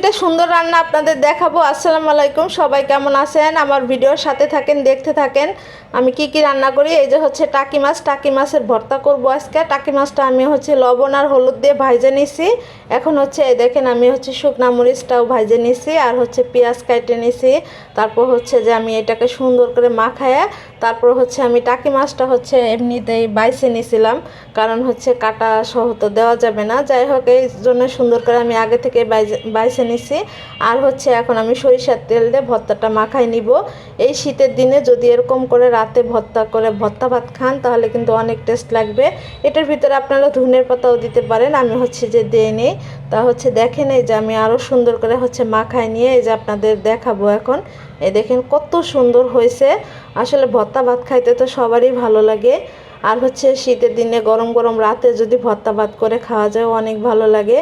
দুইটা সুন্দর রান্না আপনাদের দেখাবো। আসসালামু আলাইকুম, সবাই কেমন আছেন? আমার ভিডিওর সাথে থাকেন, দেখতে থাকেন। আমি কি কি রান্না করি? এই যে হচ্ছে টাকি মাছ, টাকি মাছের ভর্তা করব আজকে। টাকি মাছটা আমি হচ্ছে লবণ আর হলুদ দিয়ে ভাইজে নিছি। এখন হচ্ছে এই দেখেন আমি হচ্ছে শুকনা মরিচটাও ভাইজে নিছি আর হচ্ছে পেঁয়াজ কাটে নিছি। তারপর হচ্ছে যে আমি এটাকে সুন্দর করে মাখায়া তারপর হচ্ছে আমি টাকি মাছটা হচ্ছে এমনিতেই বাইসে নিছিলাম। কারণ হচ্ছে কাটা সহ তো দেওয়া যাবে না। যাই হোক, এই জন্য সুন্দর করে আমি আগে থেকে বাইজে- বাইছে নিছি। আর হচ্ছে এখন আমি সরিষার তেল দিয়ে ভর্তাটা মাখাই নিব। এই শীতের দিনে যদি এরকম করে রাতে ভর্তা করে ভর্তা ভাত খান, তাহলে কিন্তু অনেক টেস্ট লাগবে। এটার ভিতরে আপনারা ধনের পাতাও দিতে পারেন, আমি হচ্ছে যে দিয়ে নিই। তা হচ্ছে দেখেন এই যে আমি আরও সুন্দর করে হচ্ছে মাখাই নিয়ে এই যে আপনাদের দেখাবো এখন। এই দেখেন কত সুন্দর হয়েছে। আসলে ভর্তা ভাত খাইতে তো সবারই ভালো লাগে। আর হচ্ছে শীতের দিনে গরম গরম রাতে যদি ভর্তা ভাত করে খাওয়া যায় অনেক ভালো লাগে।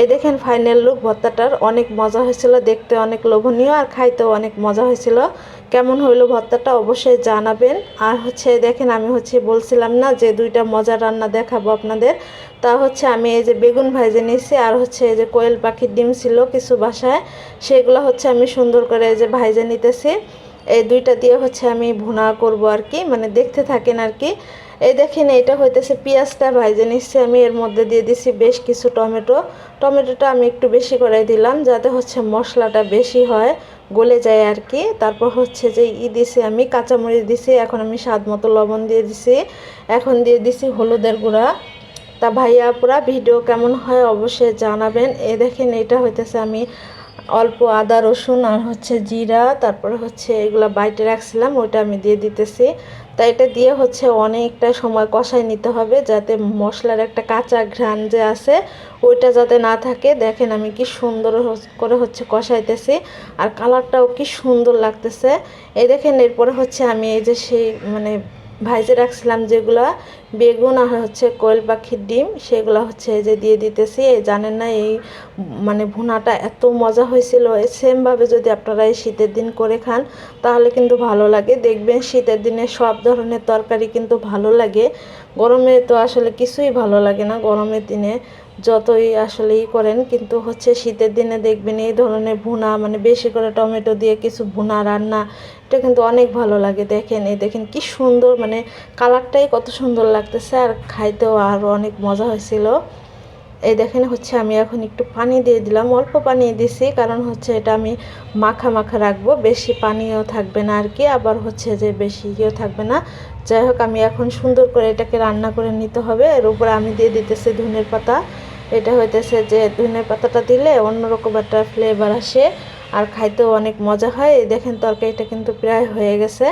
এই দেখেন ফাইনাল লুক ভর্তাটার, অনেক মজা হয়েছিল, দেখতে অনেক লোভনীয় আর খাইতেও অনেক মজা হয়েছিল। কেমন হইল ভর্তাটা অবশ্যই জানাবেন। আর হচ্ছে দেখেন আমি হচ্ছে বলছিলাম না যে দুইটা মজার রান্না দেখাবো আপনাদের। তা হচ্ছে আমি এই যে বেগুন ভাইজে নিয়েছি, আর হচ্ছে এই যে কোয়েল পাখির ডিম ছিল কিছু বাসায়, সেগুলো হচ্ছে আমি সুন্দর করে এই যে ভাইজে নিতেছি। এই দুইটা দিয়ে হচ্ছে আমি ভুনা করব আর কি মানে দেখতে থাকেন আর কি। এই দেখেন, এটা হইতেছে পেঁয়াজটা ভাইজে নিচ্ছি আমি, এর মধ্যে দিয়ে দিছি বেশ কিছু টমেটো। টমেটোটা আমি একটু বেশি করে দিলাম, যাতে হচ্ছে মশলাটা বেশি হয়, গলে যায় আর কি। তারপর হচ্ছে যে ই দিছি আমি, কাঁচামরিচ দিছি, এখন আমি স্বাদ মতো লবণ দিয়ে দিছি। এখন দিয়ে দিছি হলুদের গুঁড়া। তা ভাইয়া পুরা ভিডিও কেমন হয় অবশ্যই জানাবেন। এ দেখেন, এটা হইতেছে আমি অল্প আদা, রসুন আর হচ্ছে জিরা, তারপরে হচ্ছে এগুলো বাইটে রাখছিলাম, ওইটা আমি দিয়ে দিতেছি। তা এটা দিয়ে হচ্ছে অনেকটা সময় কষাই নিতে হবে যাতে মশলার একটা কাঁচা ঘ্রাণ যে আছে, ওইটা যাতে না থাকে। দেখেন আমি কি সুন্দর করে হচ্ছে কষাইতেছি আর কালারটাও কি সুন্দর লাগতেছে। এই দেখেন এরপরে হচ্ছে আমি এই যে সেই মানে ভাইজে রাখছিলাম যেগুলো, বেগুন আর হচ্ছে কোয়েল পাখির ডিম, সেগুলো হচ্ছে যে দিয়ে দিতেছি। এই জানেন না, এই মানে ভুনাটা এত মজা হয়েছিল। সেমভাবে যদি আপনারা এই শীতের দিন করে খান, তাহলে কিন্তু ভালো লাগে। দেখবেন শীতের দিনে সব ধরনের তরকারি কিন্তু ভালো লাগে। গরমে তো আসলে কিছুই ভালো লাগে না। গরমের দিনে যতই আসলে ই করেন, কিন্তু হচ্ছে শীতের দিনে দেখবেন এই ধরনের ভুনা মানে বেশি করে টমেটো দিয়ে কিছু ভুনা রান্না, এটা কিন্তু অনেক ভালো লাগে দেখেন। এই দেখেন কি সুন্দর মানে কালারটাই কত সুন্দর লাগতেছে, আর খাইতেও আরও অনেক মজা হয়েছিল। এই দেখেন হচ্ছে আমি এখন একটু পানি দিয়ে দিলাম, অল্প পানি দিছি, কারণ হচ্ছে এটা আমি মাখা মাখা রাখব, বেশি পানিও থাকবে না আর কি আবার হচ্ছে যে বেশি ইয়েও থাকবে না। যাই হোক, আমি এখন সুন্দর করে এটাকে রান্না করে নিতে হবে, এর উপরে আমি দিয়ে দিতেছি ধনের পাতা। এটা হইতেছে যে ধনের পাতাটা দিলে অন্যরকম একটা ফ্লেভার আসে। আর খাইতেও অনেক মজা হয়। দেখেন তরকারিটা কিন্তু প্রায় হয়ে গেছে।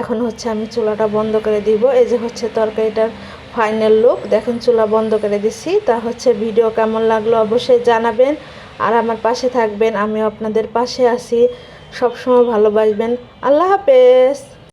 এখন হচ্ছে আমি চুলাটা বন্ধ করে দিব। এই যে হচ্ছে তরকারিটার ফাইনাল লুক দেখেন চুলা বন্ধ করে দিছি। তা হচ্ছে ভিডিও কেমন লাগল অবশ্যই জানাবেন। আর আমার পাশে থাকবেন। আমি আপনাদের পাশে আছি। সবসময় ভালোবাসবেন আল্লাহ হাফেজ।